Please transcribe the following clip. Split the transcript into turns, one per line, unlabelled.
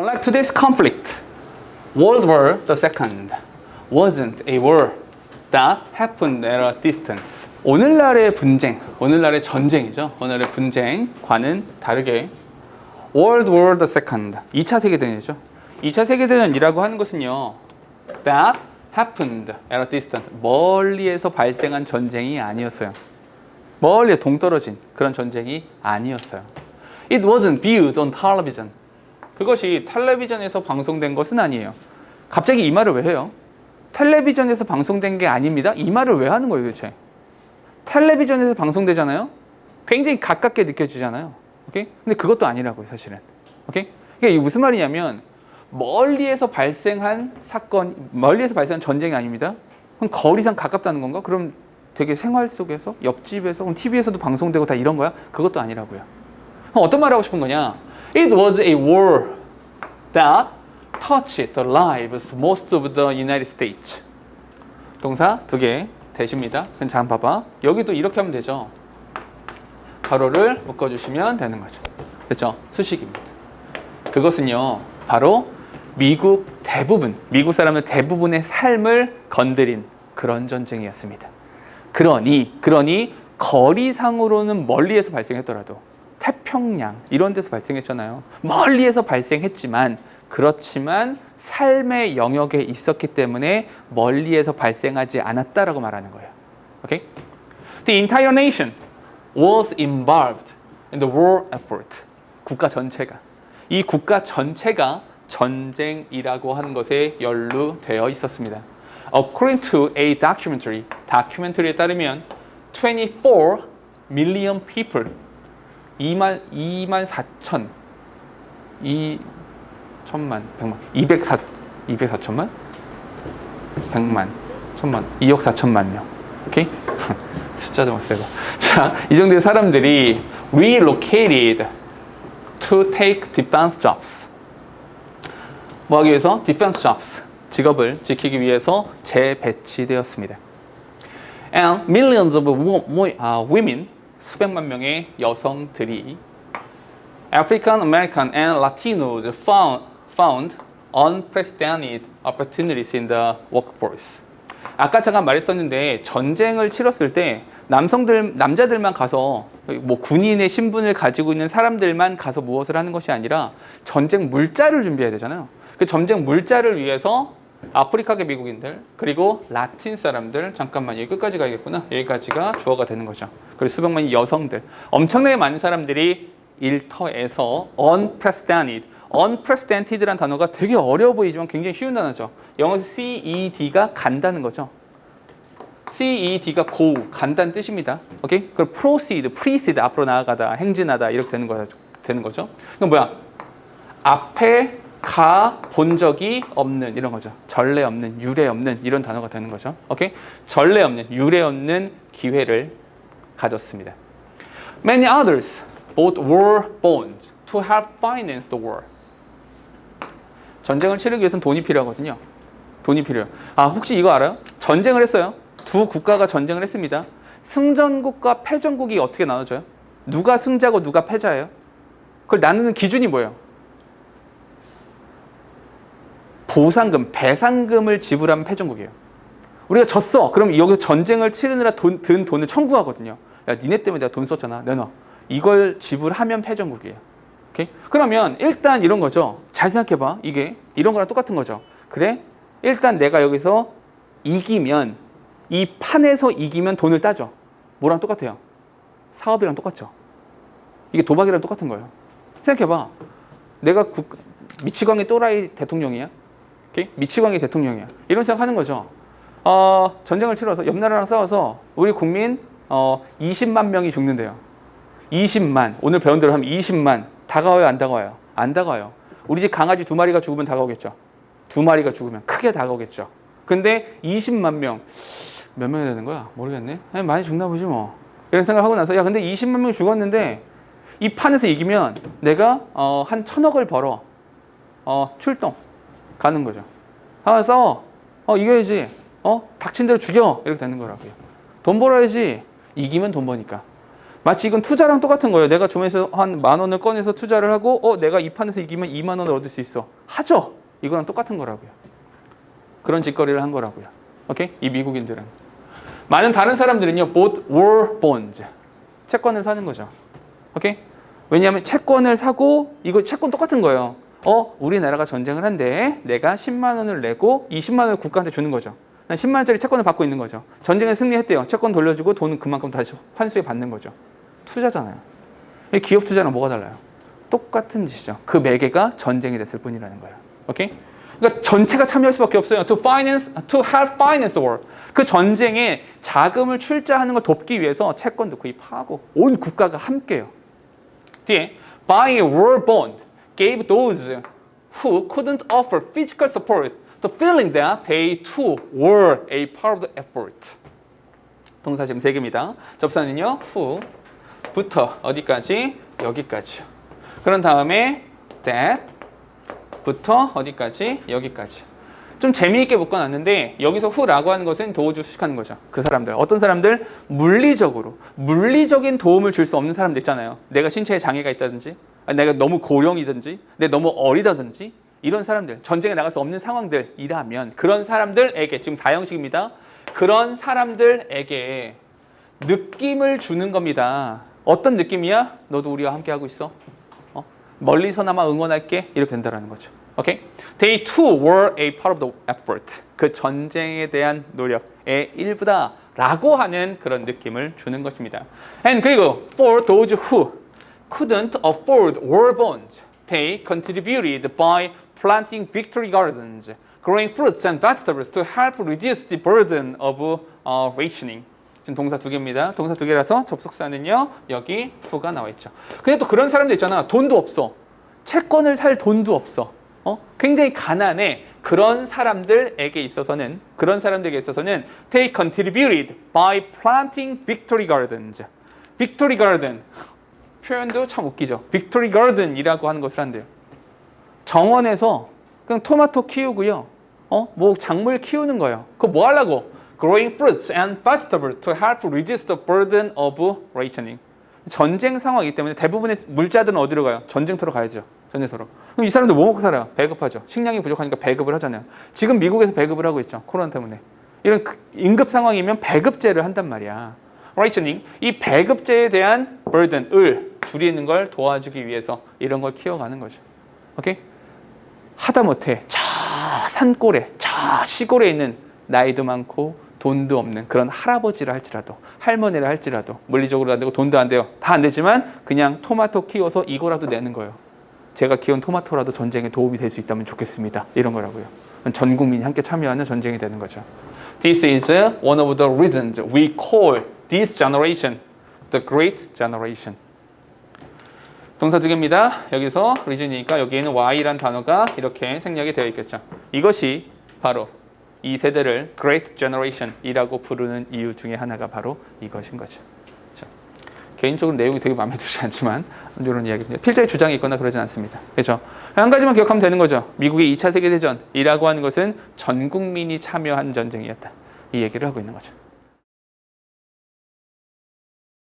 Unlike today's conflict, World War II wasn't a war that happened at a distance. 오늘날의 분쟁, 오늘날의 전쟁이죠. 오늘의 분쟁과는 다르게 World War II, 2차 세계대전이죠. 2차 세계대전이라고 하는 것은요. That happened at a distance. 멀리에서 발생한 전쟁이 아니었어요. 멀리 동떨어진 그런 전쟁이 아니었어요. It wasn't viewed on television. 그것이 텔레비전에서 방송된 것은 아니에요. 갑자기 이 말을 왜 해요? 텔레비전에서 방송된 게 아닙니다. 이 말을 왜 하는 거예요, 도대체? 텔레비전에서 방송되잖아요. 굉장히 가깝게 느껴지잖아요. 오케이? 근데 그것도 아니라고요, 사실은. 오케이? 이게 무슨 말이냐면 멀리에서 발생한 사건, 멀리에서 발생한 전쟁이 아닙니다. 그럼 거리상 가깝다는 건가? 그럼 되게 생활 속에서 옆집에서 그럼 TV에서도 방송되고 다 이런 거야? 그것도 아니라고요. 그럼 어떤 말 하고 싶은 거냐? It was a war that touched the lives most of the United States. 동사 두 개 대십니다. 한번 봐봐. 여기도 이렇게 하면 되죠. 가로를 묶어주시면 되는 거죠. 됐죠? 수식입니다. 그것은요, 바로 미국 대부분, 미국 사람들 대부분의 삶을 건드린 그런 전쟁이었습니다. 그러니, 그러니 거리상으로는 멀리에서 발생했더라도 태평양 이런 데서 발생했잖아요. 멀리에서 발생했지만 그렇지만 삶의 영역에 있었기 때문에 멀리에서 발생하지 않았다라고 말하는 거예요. 오케이? The entire nation was involved in the war effort. 국가 전체가 이 국가 전체가 전쟁이라고 하는 것에 연루되어 있었습니다. According to a documentary, 다큐멘터리에 따르면 24 million people 2만 2만 4천 2 천만 100만 204 204천만 100만 천만 2억 4천만 명 오케이 숫자도 못 세고 자이 정도의 사람들이 relocated to take defense jobs 뭐 하기 위해서 defense jobs 직업을 지키기 위해서 재배치되었습니다 and millions of wo- wo- uh, women 수백만 명의 여성들이 African American and Latinos found, found unprecedented opportunities in the workforce. 아까 잠깐 말했었는데 전쟁을 치렀을 때 남성들 남자들만 가서 뭐 군인의 신분을 가지고 있는 사람들만 가서 무엇을 하는 것이 아니라 전쟁 물자를 준비해야 되잖아요. 그 전쟁 물자를 위해서 아프리카계 미국인들 그리고 라틴 사람들 잠깐만 여기 끝까지 가야겠구나 여기까지가 주어가 되는 거죠. 그리고 수백만의 여성들 엄청나게 많은 사람들이 일터에서 unprecedented unprecedented란 단어가 되게 어려워 보이지만 굉장히 쉬운 단어죠. 영어에서 CED가 간다는 거죠. CED가 go 간다는 뜻입니다. 오케이? 그럼 proceed, precede 앞으로 나아가다, 행진하다 이렇게 되는 거 되는 거죠. 그럼 뭐야? 앞에 가 본 적이 없는 이런 거죠. 전례 없는, 유례 없는 이런 단어가 되는 거죠. 오케이? 전례 없는, 유례 없는 기회를 가졌습니다. Many others bought war bonds to help finance the war. 전쟁을 치르기 위해서는 돈이 필요하거든요. 돈이 필요해요. 아, 혹시 이거 알아요? 전쟁을 했어요. 두 국가가 전쟁을 했습니다. 승전국과 패전국이 어떻게 나눠져요? 누가 승자고 누가 패자예요? 그걸 나누는 기준이 뭐예요? 보상금, 배상금을 지불하면 패전국이에요. 우리가 졌어. 그럼 여기서 전쟁을 치르느라 돈, 든 돈을 청구하거든요. 야, 니네 때문에 내가 돈 썼잖아. 내놔. 이걸 지불하면 패전국이에요. 오케이? 그러면 일단 이런 거죠. 잘 생각해봐. 이게 이런 거랑 똑같은 거죠. 그래? 일단 내가 여기서 이기면 이 판에서 이기면 돈을 따져. 뭐랑 똑같아요? 사업이랑 똑같죠. 이게 도박이랑 똑같은 거예요. 생각해봐. 내가 국, 미치광이 또라이 대통령이야. 미치광이 대통령이야. 이런 생각하는 거죠. 어, 전쟁을 치러서 옆 나라랑 싸워서 우리 국민 어, 20만 명이 죽는데요. 20만 오늘 배운 대로 하면 20만 다가와요 안 다가와요? 안 다가와요. 우리 집 강아지 두 마리가 죽으면 다가오겠죠. 두 마리가 죽으면 크게 다가오겠죠. 근데 20만 명 몇 명이 되는 거야? 모르겠네. 많이 죽나 보지 뭐. 이런 생각하고 나서 야 근데 20만 명 죽었는데 이 판에서 이기면 내가 어, 한 천억을 벌어 어, 출동 가는 거죠. 아 싸워. 어 이겨야지. 어 닥친 대로 죽여 이렇게 되는 거라고요. 돈 벌어야지. 이기면 돈 버니까. 마치 이건 투자랑 똑같은 거예요. 내가 좀에서 한 만 원을 꺼내서 투자를 하고 어 내가 이 판에서 이기면 2만 원을 얻을 수 있어. 하죠. 이거랑 똑같은 거라고요. 그런 짓거리를 한 거라고요. 오케이? 이 미국인들은 많은 다른 사람들은요. bought war bonds. 채권을 사는 거죠. 오케이? 왜냐하면 채권을 사고 이거 채권 똑같은 거예요. 어, 우리나라가 전쟁을 한데 내가 10만 원을 내고 이 10만 원을 국가한테 주는 거죠. 난 10만 원짜리 채권을 받고 있는 거죠. 전쟁에 승리했대요. 채권 돌려주고 돈은 그만큼 다시 환수해 받는 거죠. 투자잖아요. 이 기업 투자랑 뭐가 달라요? 똑같은 짓이죠. 그 매개가 전쟁이 됐을 뿐이라는 거예요. 오케이? 그러니까 전체가 참여할 수밖에 없어요. To finance, to help finance war. 그 전쟁에 자금을 출자하는 걸 돕기 위해서 채권도 구입하고 온 국가가 함께요. 뒤에 buying a war bond gave those who couldn't offer physical support the feeling that they too were a part of the effort. 동사 지금 세 개입니다. 접사는요 who부터 어디까지 여기까지요. 그런 다음에 that부터 어디까지 여기까지. 좀 재미있게 묶어놨는데 여기서 who라고 하는 것은 도우주 수식하는 거죠. 그 사람들 어떤 사람들 물리적으로 물리적인 도움을 줄 수 없는 사람들 있잖아요. 내가 신체에 장애가 있다든지, 내가 너무 고령이든지, 내가 너무 어리다든지 이런 사람들 전쟁에 나갈 수 없는 상황들이라면 그런 사람들에게 지금 사형식입니다. 그런 사람들에게 느낌을 주는 겁니다. 어떤 느낌이야? 너도 우리와 함께 하고 있어. 어? 멀리서나마 응원할게 이렇게 된다라는 거죠. 오케이? They too were a part of the effort. 그 전쟁에 대한 노력의 일부다 라고 하는 그런 느낌을 주는 것입니다. And 그리고 for those who couldn't afford war bonds, they contributed by planting victory gardens, growing fruits and vegetables to help reduce the burden of uh, rationing. 지금 동사 두 개입니다. 동사 두 개라서 접속사는요 여기 who가 나와 있죠. 근데 또 그런 사람들 있잖아. 돈도 없어. 채권을 살 돈도 없어. 어? 굉장히 가난해. 그런 사람들에게 있어서는 그런 사람들에게 있어서는 they contributed by planting victory gardens. victory garden 표현도 참 웃기죠. victory garden이라고 하는 것을 한대요. 정원에서 그냥 토마토 키우고요. 어? 뭐 작물 키우는 거예요. 그거 뭐 하려고? growing fruits and vegetables to help reduce the burden of rationing. 전쟁 상황이기 때문에 대부분의 물자들은 어디로 가요? 전쟁터로 가야죠. 전쟁터로. 그럼 이 사람들 뭐 먹고 살아요? 배급하죠. 식량이 부족하니까 배급을 하잖아요. 지금 미국에서 배급을 하고 있죠. 코로나 때문에. 이런 그 임급 상황이면 배급제를 한단 말이야. rationing. 이 배급제에 대한 burden을 줄이는 걸 도와주기 위해서 이런 걸 키워가는 거죠. 오케이? 하다 못해 저 산골에 저 시골에 있는 나이도 많고 돈도 없는 그런 할아버지를 할지라도 할머니를 할지라도 물리적으로 안 되고 돈도 안 돼요. 다 안 되지만 그냥 토마토 키워서 이거라도 내는 거예요. 제가 키운 토마토라도 전쟁에 도움이 될 수 있다면 좋겠습니다. 이런 거라고요. 전 국민이 함께 참여하는 전쟁이 되는 거죠. This is one of the reasons we call this generation the great generation 동사 두 개입니다. 여기서 reason이니까 여기에는 y란 단어가 이렇게 생략이 되어 있겠죠. 이것이 바로 이 세대를 Great Generation이라고 부르는 이유 중에 하나가 바로 이것인 거죠. 그렇죠? 개인적으로 내용이 되게 마음에 들지 않지만 이런 이야기입니다. 필자의 주장이 있거나 그러진 않습니다. 그렇죠? 한 가지만 기억하면 되는 거죠. 미국의 2차 세계대전이라고 하는 것은 전 국민이 참여한 전쟁이었다. 이 얘기를 하고 있는 거죠.